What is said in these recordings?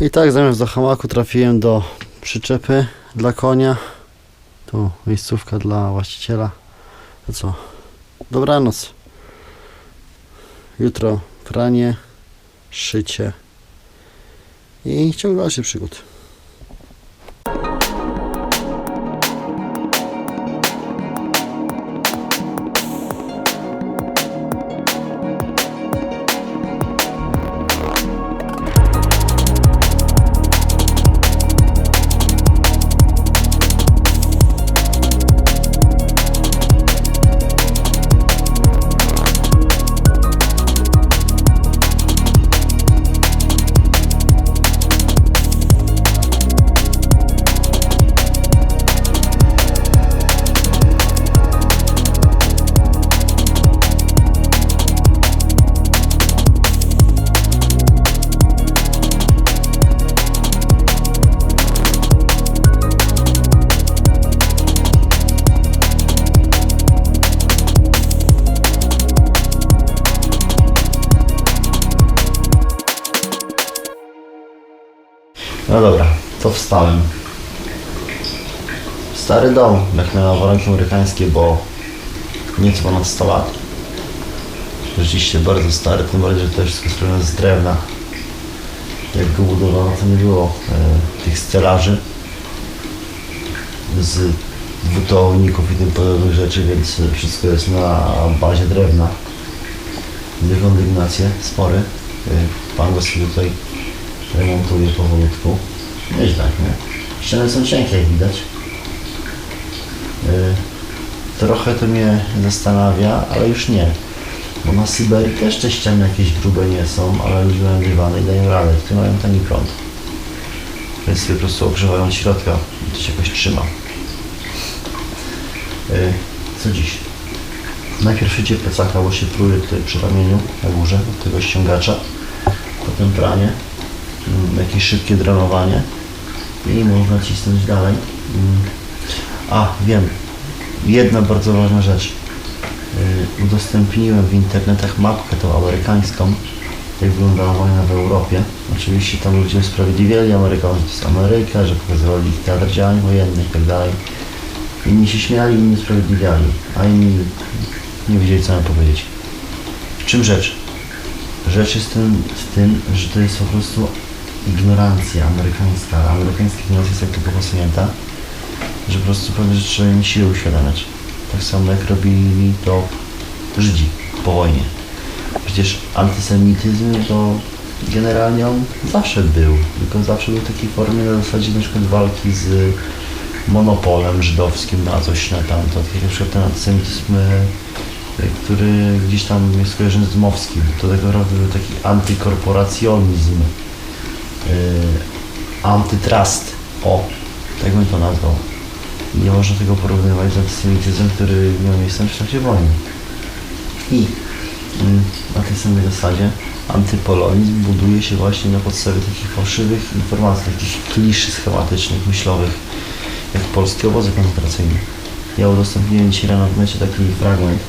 I tak zamiast do hamaku trafiłem do przyczepy dla konia. Tu miejscówka dla właściciela. To co? Dobranoc. Jutro pranie, szycie i ciąg dalszych przygód. To wstałem. Stary dom, jak na warunki amerykańskie, bo nieco ponad 100 lat. Rzeczywiście bardzo stary, tym bardziej, że to wszystko zrobione z drewna. Jak go budowano, to nie było e, tych stelaży z dwutołowników i tym podobnych rzeczy, więc wszystko jest na bazie drewna. Dekondygnacje spory. E, Pan go sobie tutaj remontuje powolutku. Nieźle, nie? Ściany są cienkie, jak widać. Yy, trochę to mnie zastanawia, ale już nie. Bo na Syberii też te ściany jakieś grube nie są, ale już węgrywane i dają radę. Tu mają tani prąd. Więc po prostu ogrzewają od środka i to się jakoś trzyma. Yy, co dziś? Najpierw szycie plecaka, bo się pruje tutaj przy ramieniu na górze od tego ściągacza. Potem pranie mm, jakieś szybkie drenowanie i można cisnąć dalej. Mm. A, wiem, jedna bardzo ważna rzecz. Yy, Udostępniłem w internetach mapkę tą amerykańską, jak wyglądała wojna w Europie. Oczywiście tam ludzie usprawiedliwiali Amerykę, że to jest Ameryka, że pokazywali ich teatr działań wojennych i tak. Inni się śmiali, inni usprawiedliwiali, a inni nie wiedzieli co mam powiedzieć. W czym rzecz? Rzecz jest tym, w tym, że to jest po prostu ignorancja amerykańska. Amerykańska ignorancja jest tak posunięta, że po prostu pewne rzeczy trzeba im siłę uświadamiać. Tak samo jak robili to Żydzi po wojnie. Przecież antysemityzm to generalnie on zawsze był, tylko zawsze był w takiej formie na zasadzie na przykład walki z monopolem żydowskim na coś na tamto. Tak jak na przykład ten antysemityzm e, który gdzieś tam jest skojarzony z Mowskim. Do tego robił taki antykorporacjonizm, antytrust. O, tak bym to nazwał. Nie można tego porównywać z antysemityzmem, który miał miejsce w trakcie wojny. I yy, na tej samej zasadzie antypolonizm buduje się właśnie na podstawie takich fałszywych informacji, takich kliszy schematycznych, myślowych, jak polskie obozy koncentracyjne. Ja udostępniłem dzisiaj rano w necie taki fragment,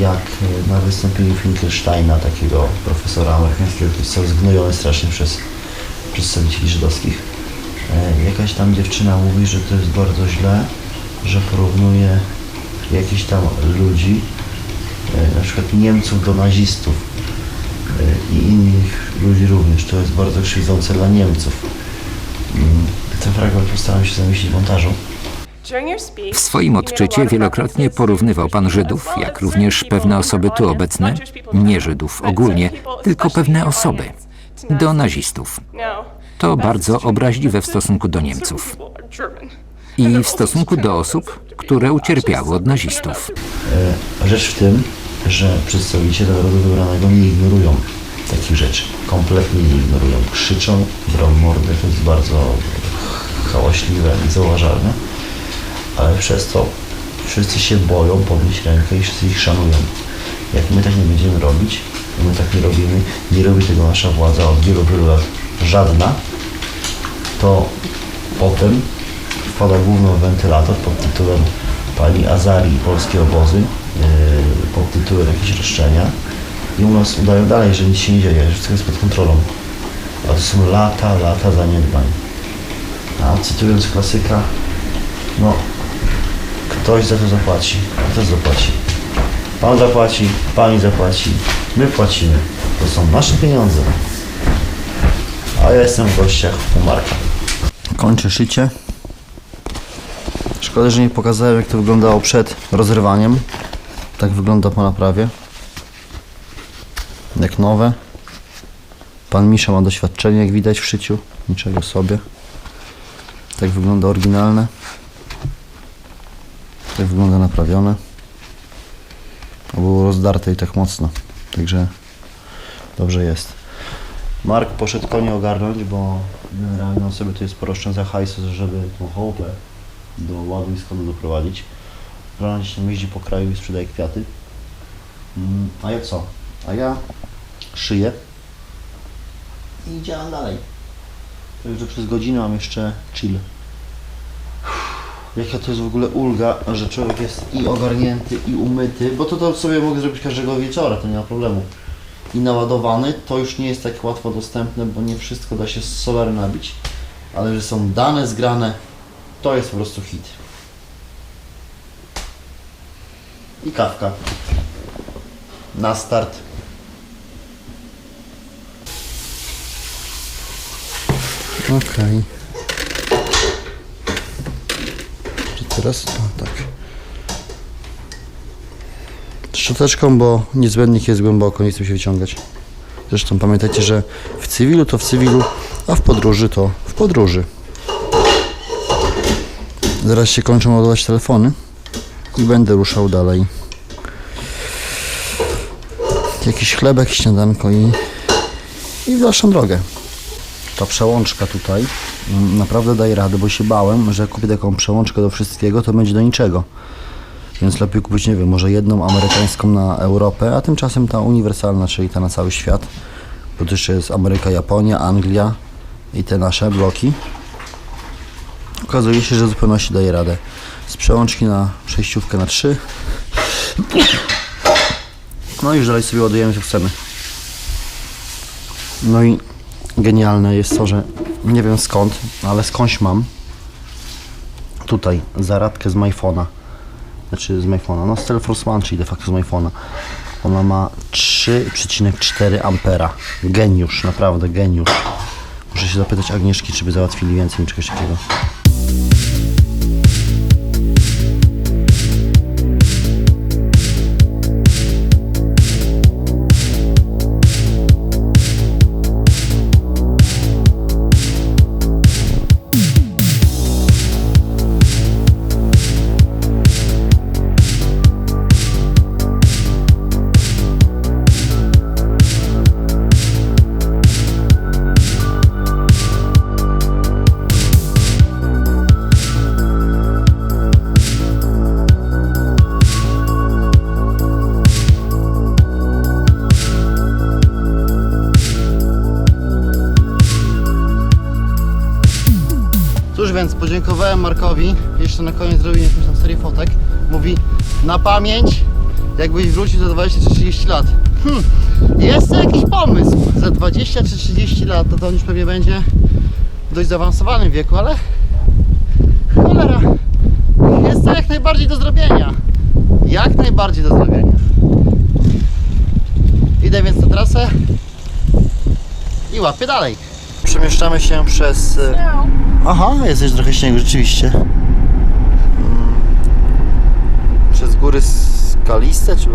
jak e, na wystąpieniu Finkelsteina, takiego profesora amerykańskiego, który został zgnojony strasznie przez przedstawicieli żydowskich. E, Jakaś tam dziewczyna mówi, że to jest bardzo źle, że porównuje jakichś tam ludzi, e, na przykład Niemców do nazistów e, i innych ludzi również. To jest bardzo krzywdzące dla Niemców. Mm, Ten fragment postaram się zamieścić w montażu. W swoim odczycie wielokrotnie porównywał pan Żydów, jak również pewne osoby tu obecne, nie Żydów ogólnie, tylko pewne osoby, do nazistów. To bardzo obraźliwe w stosunku do Niemców. I w stosunku do osób, które ucierpiały od nazistów. E, Rzecz w tym, że przedstawiciele narodu wybranego nie ignorują takich rzeczy. Kompletnie nie ignorują. Krzyczą, brą mordę, to jest bardzo hałaśliwe i zauważalne, ale przez to wszyscy się boją podnieść rękę i wszyscy ich szanują. Jak my tak nie będziemy robić, my tak nie robimy, nie robi tego nasza władza od wielu, wielu lat żadna, to potem wpada główny wentylator pod tytułem Pani Azari i polskie obozy, yy, pod tytułem jakieś roszczenia i u nas udają dalej, że nic się nie dzieje, że wszystko jest pod kontrolą. A to są lata, lata zaniedbań. A cytując klasyka, no, ktoś za to zapłaci. Kto zapłaci? Pan zapłaci, pani zapłaci, my płacimy. To są nasze pieniądze. A ja jestem w gościach u Marka. Kończę szycie. Szkoda, że nie pokazałem jak to wyglądało przed rozrywaniem. Tak wygląda po naprawie. Jak nowe. Pan Misza ma doświadczenie, jak widać w szyciu. Niczego sobie. Tak wygląda oryginalne. Tak wygląda naprawione. A było rozdarte i tak mocno. Także dobrze jest. Mark poszedł konie ogarnąć, bo generalnie on sobie tu jest sporo oszczędza hajsu, żeby tą chałupę do ładu i składu doprowadzić. Gdzieś tam jeździ po kraju i sprzedaje kwiaty. Mm, A ja co? A ja szyję i działam dalej. Także przez godzinę mam jeszcze chill. Jaka to jest w ogóle ulga, że człowiek jest i ogarnięty, i umyty, bo to, to sobie mogę zrobić każdego wieczora, to nie ma problemu. I naładowany, to już nie jest tak łatwo dostępne, bo nie wszystko da się z solary nabić, ale że są dane zgrane, to jest po prostu hit. I kawka. Na start. Okej. Czy teraz? No, tak. Szczoteczką, bo niezbędnik jest głęboko, nie chcę się wyciągać. Zresztą pamiętajcie, że w cywilu to w cywilu, a w podróży to w podróży. Zaraz się kończą ładować telefony i będę ruszał dalej. Jakiś chlebek, śniadanko i, i w dalszą drogę. Ta przełączka tutaj naprawdę daje radę, bo się bałem, że jak kupię taką przełączkę do wszystkiego, to będzie do niczego. Więc lepiej kupić, nie wiem, może jedną amerykańską na Europę, a tymczasem ta uniwersalna, czyli ta na cały świat. Bo to jeszcze jest Ameryka, Japonia, Anglia i te nasze bloki. Okazuje się, że w zupełności daje radę. Z przełączki na przejściówkę na 3. No i już dalej sobie ładujemy co chcemy. No i genialne jest to, że nie wiem skąd, ale skądś mam tutaj zaradkę z MyFona. Znaczy z MyFona, no z Telforce One, czyli de facto z MyFona. Ona ma 3,4 ampera. Geniusz, naprawdę geniusz. Muszę się zapytać Agnieszki, czy by załatwili więcej niż czegoś takiego. Podziękowałem Markowi. Jeszcze na koniec zrobił jakąś tam serię fotek. Mówi, na pamięć, jakbyś wrócił za 20 czy 30 lat. Hmm, jest jakiś pomysł. Za 20 czy 30 lat to, to on już pewnie będzie w dość zaawansowanym wieku, ale cholera, jest to jak najbardziej do zrobienia. Jak najbardziej do zrobienia. Idę więc na trasę i łapię dalej. Przemieszczamy się przez... e, Aha, jest trochę śniegu, rzeczywiście. Mm. Przez góry skaliste, czy... nie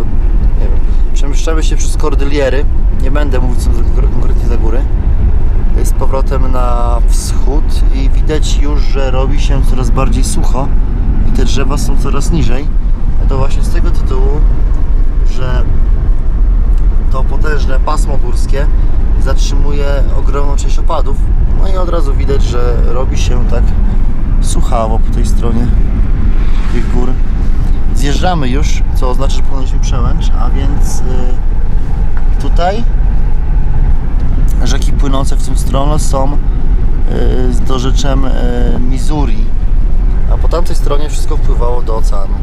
wiem. Przemieszczamy się przez kordyliery. Nie będę mówić co konkretnie za góry. Z powrotem na wschód i widać już, że robi się coraz bardziej sucho i te drzewa są coraz niżej. A to właśnie z tego tytułu, że to potężne pasmo górskie zatrzymuje ogromną część opadów. No i od razu widać, że robi się tak suchawo po tej stronie tych gór. Zjeżdżamy już, co oznacza, że powinniśmy przełęcz, a więc y, tutaj rzeki płynące w tą stronę są y, z dorzeczem y, Missouri, a po tamtej stronie wszystko wpływało do oceanu.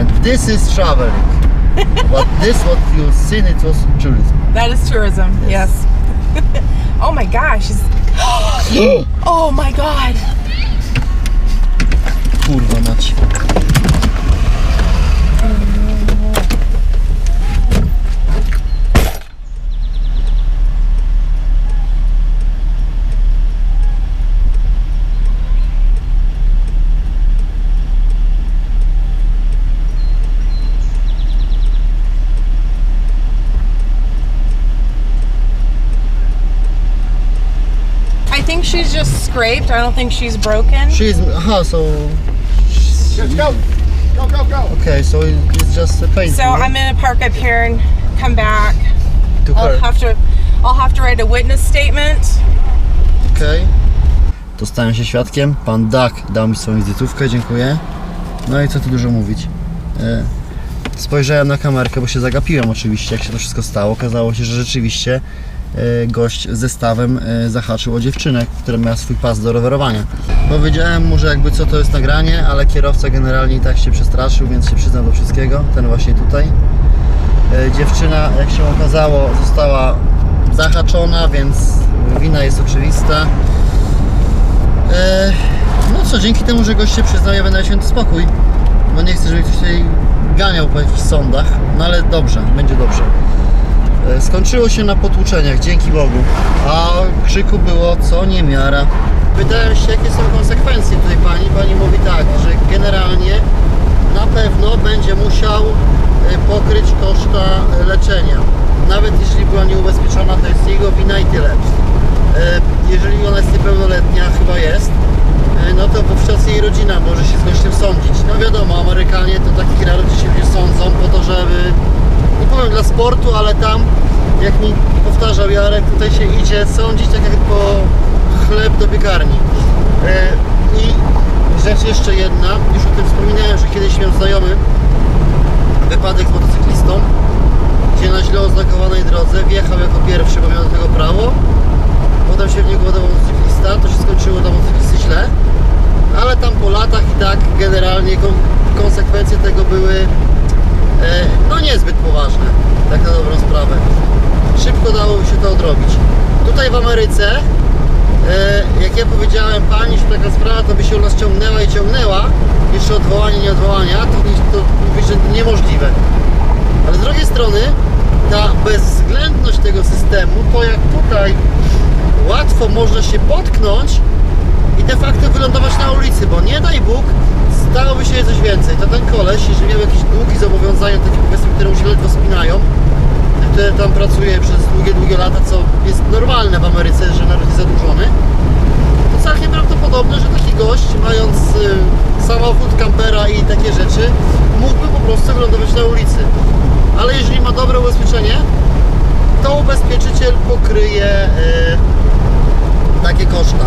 And this is traveling. But this what you seen it was tourism. That is tourism, yes. oh my gosh. Oh my god. Kurwa. I think she's just scraped. I don't think she's broken. She's, aha, so... Let's go. Go, go, go. Okay, so it's just a paint. So I'm gonna park up here and come back. to I'll her. have to I'll have to write a witness statement. Okej. To stałem się świadkiem. Pan Duck dał mi swoją wizytówkę, dziękuję. No i co tu dużo mówić. E, spojrzałem na kamerkę, bo się zagapiłem oczywiście, jak się to wszystko stało. Okazało się, że rzeczywiście gość z zestawem e, zahaczył o dziewczynę, która miała swój pas do rowerowania. Powiedziałem mu, że jakby co to jest nagranie, ale kierowca generalnie i tak się przestraszył, więc się przyznał do wszystkiego. Ten właśnie tutaj. E, Dziewczyna, jak się okazało, została zahaczona, więc wina jest oczywista. E, No co, dzięki temu, że gość się przyznał, ja będę święty spokój. No nie chcę, żeby ktoś tutaj ganiał po jakichś sądach, no ale dobrze, będzie dobrze. E, Skończyło się na potłuczeniach, dzięki Bogu. A krzyku było co niemiara. Pytałem się, jakie są konsekwencje tutaj pani. Pani mówi tak, że generalnie na pewno będzie musiał e, pokryć koszta e, leczenia. Nawet jeśli była nieubezpieczona, to jest jego wina i tyle. Jeżeli ona jest niepełnoletnia, chyba jest, no to wówczas jej rodzina może się z gościem sądzić. No wiadomo, Amerykanie to takich ludzi się sądzą po to, żeby, nie powiem dla sportu, ale tam, jak mi powtarzał Jarek, tutaj się idzie sądzić tak jak po chleb do piekarni. E, I rzecz jeszcze jedna, już o tym wspominałem, że kiedyś miałem znajomy wypadek z motocyklistą, gdzie na źle oznakowanej drodze wjechał jako pierwszy, bo miał do tego prawo. Potem się w niego ładował motocyklista, to się skończyło dla motocyklisty źle. Ale tam po latach i tak generalnie kon- konsekwencje tego były no niezbyt poważne, tak na dobrą sprawę. Szybko dało się to odrobić. Tutaj w Ameryce, e, jak ja powiedziałem pani, że taka sprawa to by się u nas ciągnęła i ciągnęła, jeszcze odwołanie, nie odwołania, to, to mówi, że niemożliwe. Ale z drugiej strony ta bezwzględność tego systemu, to jak tutaj łatwo można się potknąć i de facto wylądować na ulicy, bo nie daj Bóg, stałoby się coś więcej. To ten koleś, jeżeli miał jakieś długi zobowiązania, takie powiedzmy, które mu się ledwo spinają, które tam pracuje przez długie, długie lata, co jest normalne w Ameryce, że naród jest zadłużony, to całkiem prawdopodobne, że taki gość, mając y, samochód, kampera i takie rzeczy, mógłby po prostu wylądować na ulicy. Ale jeżeli ma dobre ubezpieczenie, to ubezpieczyciel pokryje y, takie koszta.